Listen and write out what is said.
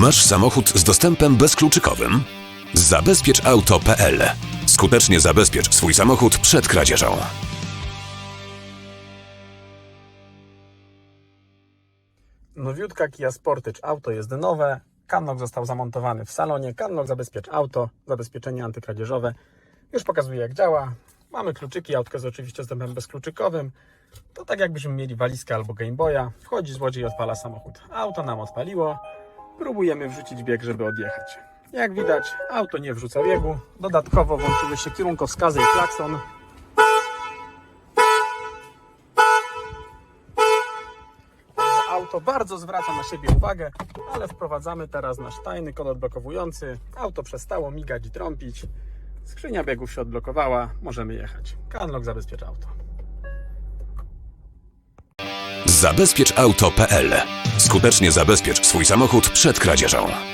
Masz samochód z dostępem bezkluczykowym? Zabezpieczauto.pl Skutecznie zabezpiecz swój samochód przed kradzieżą. Nowiutka Kia Sportage auto jest nowe. Camlock został zamontowany w salonie. Camlock zabezpiecz auto, zabezpieczenie antykradzieżowe. Już pokazuję jak działa. Mamy kluczyki, autko jest oczywiście dostępem bezkluczykowym. To tak jakbyśmy mieli walizkę albo Game Boya. Wchodzi złodziej odpala samochód. Auto nam odpaliło. Próbujemy wrzucić bieg, żeby odjechać. Jak widać, auto nie wrzuca biegu. Dodatkowo włączyły się kierunkowskazy i klakson. Auto bardzo zwraca na siebie uwagę, ale wprowadzamy teraz nasz tajny kod odblokowujący. Auto przestało migać i trąbić. Skrzynia biegów się odblokowała, możemy jechać. Canlock zabezpiecza auto. Zabezpieczauto.pl Skutecznie zabezpiecz swój samochód przed kradzieżą.